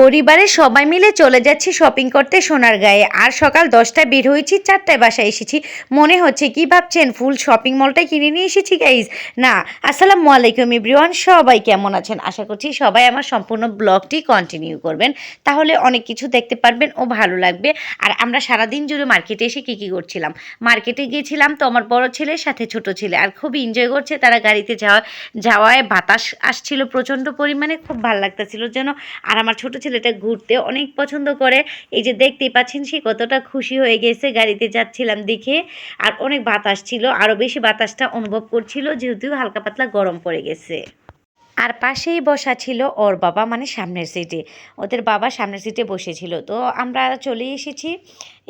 পরিবারের সবাই মিলে চলে যাচ্ছি শপিং করতে সোনার গায়ে। আর সকাল দশটায় বের হয়েছি, চারটায় বাসায় এসেছি। মনে হচ্ছে কি ভাবছেন ফুল শপিং মলটাই কিনে নিয়ে এসেছি গাইজ না, আসসালামু আলাইকুম ইব্রিওয়ান সবাই কেমন আছেন? আশা করছি সবাই আমার সম্পূর্ণ ব্লগটি কন্টিনিউ করবেন। তাহলে অনেক কিছু দেখতে পারবেন ও ভালো লাগবে। আর আমরা সারাদিন জুড়ে মার্কেটে এসে কী কী করছিলাম? মার্কেটে গিয়েছিলাম তো আমার বড় ছেলের সাথে ছোট ছেলে। আর খুব এনজয় করছে তারা গাড়িতে যাওয়া, যাওয়ায় বাতাস আসছিল, প্রচণ্ড পরিমাণে। খুব ভালো লাগতেছিল যেন। আর আমার ছোট ছেলেটা ঘুরতে অনেক পছন্দ করে। এই যে দেখতেই পাচ্ছেন সে কতটা খুশি হয়ে গেছে গাড়িতে যাচ্ছিলাম দেখে। আর অনেক বাতাস ছিল আরও বেশি বাতাসটা অনুভব করছিল যেহেতু হালকা পাতলা গরম পড়ে গেছে। আর পাশেই বসা ছিল ওর বাবা মানে সামনের সিটে। ওদের বাবা সামনের সিটে বসেছিল। তো আমরা চলে এসেছি।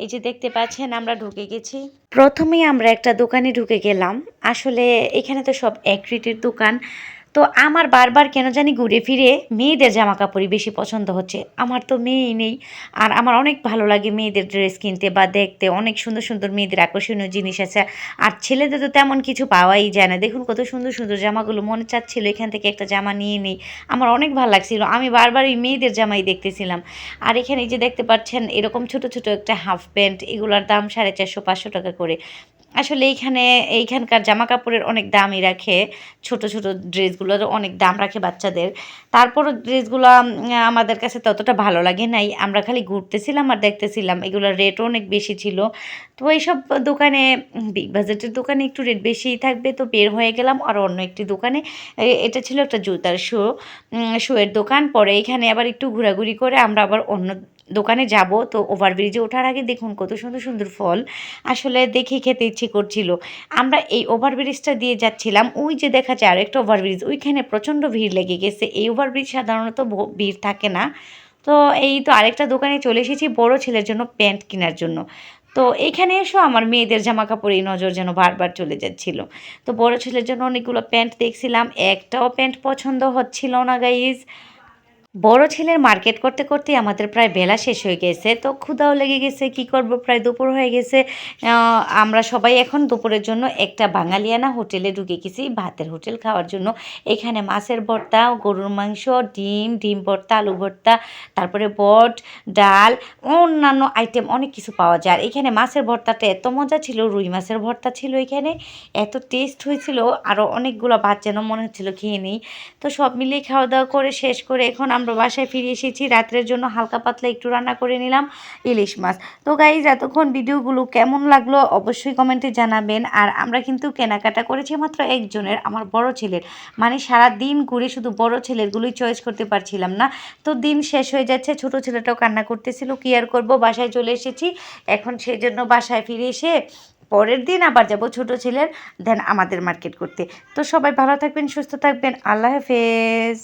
এই যে দেখতে পাচ্ছেন আমরা ঢুকে গেছি। প্রথমেই আমরা একটা দোকানে ঢুকে গেলাম। আসলে এখানে তো সব এক দোকান। তো আমার বারবার কেন জানি ঘুরে ফিরে মেয়েদের জামা কাপড়ই বেশি পছন্দ হচ্ছে। আমার তো মেয়েই নেই। আর আমার অনেক ভালো লাগে মেয়েদের ড্রেস কিনতে বা দেখতে। অনেক সুন্দর সুন্দর মেয়েদের আকর্ষণীয় জিনিস আছে। আর ছেলেদের তো তেমন কিছু পাওয়াই যায় না। দেখুন কত সুন্দর সুন্দর জামাগুলো। মনে চাচ্ছিল এখান থেকে একটা জামা নিয়ে নিই। আমার অনেক ভালো লাগছিল। আমি বারবার এই মেয়েদের জামাই দেখতেছিলাম। আর এখানে যে দেখতে পাচ্ছেন, এরকম ছোট ছোট একটা হাফ প্যান্ট এগুলোর দাম সাড়ে চারশো, পাঁচশো টাকা করে। আসলে এইখানে, এইখানকার জামা কাপড়ের অনেক দামই রাখে। ছোট ছোট ড্রেসগুলোর অনেক দাম রাখে বাচ্চাদের। তারপরও ড্রেসগুলো আমাদের কাছে ততটা ভালো লাগে নাই। আমরা খালি ঘুরতেছিলাম আর দেখতেছিলাম। এগুলোর রেটও অনেক বেশি ছিল। তো এইসব দোকানে বিগ বাজেটের দোকানে একটু রেট বেশিই থাকবে। তো বের হয়ে গেলাম আর অন্য একটি দোকানে। এটা ছিল একটা জুতার শো শোয়ের দোকান। পরে এখানে আবার একটু ঘোরাঘুরি করে আমরা আবার অন্য দোকানে যাব, তো ওভারব্রিজে ওঠার আগে দেখুন কত সুন্দর সুন্দর ফল। আসলে দেখে খেতে ইচ্ছে করছিল। আমরা এই ওভারব্রিজটা দিয়ে যাচ্ছিলাম, ওই যে দেখা যায় আরেকটা ওভারব্রিজ, ওইখানে প্রচণ্ড ভিড় লেগে গেছে। এই ওভারব্রিজ সাধারণত ভিড় থাকে না। তো এই তো আরেকটা দোকানে চলে এসেছি বড় ছেলের জন্য প্যান্ট কেনার জন্য। তো এইখানে এসো, আমার মেয়েদের জামা কাপড় নজর যেন বারবার চলে যাচ্ছিল। তো বড় ছেলের জন্য অনেকগুলো প্যান্ট দেখছিলাম, একটাও প্যান্ট পছন্দ হচ্ছিল না গাইজ বড় ছেলের মার্কেট করতে করতে আমাদের প্রায় বেলা শেষ হয়ে গেছে, তো ক্ষুধাও লেগে গেছে, কি করব? প্রায় দুপুর হয়ে গেছে। আমরা সবাই এখন দুপুরের জন্য একটা বাঙালিয়ানা হোটেলে ঢুকে গেছি ভাতের হোটেল খাওয়ার জন্য। এখানে মাছের ভর্তা, গরুর মাংস, ডিম ডিম ভর্তা, আলু ভর্তা, তারপরে বট, ডাল, অন্যান্য আইটেম অনেক কিছু পাওয়া যায়। এখানে মাছের ভর্তাটা এত মজা ছিল, রুই মাছের ভর্তা ছিল এখানে। এত টেস্ট হয়েছিল আরও অনেকগুলো ভাত যেন মনে হচ্ছিল খেয়ে নেই। তো সব মিলিয়ে খাওয়া দাওয়া করে শেষ করে এখন আমরা বাসায় ফিরে এসেছি। রাত্রের জন্য হালকা পাতলা একটু রান্না করে নিলাম ইলিশ মাছ। তো গাইজ এতক্ষণ ভিডিওগুলো কেমন লাগল অবশ্যই কমেন্টে জানাবেন। আর আমরা কিন্তু কেনাকাটা করেছি মাত্র একজনের, আমার বড় ছেলের। মানে সারা দিন ঘুরে শুধু বড় ছেলেরগুলোই চয়েস করতে পারছিলাম না। তো দিন শেষ হয়ে যাচ্ছে, ছোট ছেলেটাও কান্না করতেছিল, কি আর করব? বাসায় চলে এসেছি। এখন সেই জন্য বাসায় ফিরে এসে পরের দিন আবার যাব ছোট ছেলের দেন আমাদের মার্কেট করতে। তো সবাই ভালো থাকবেন, সুস্থ থাকবেন। আল্লাহ হাফেজ।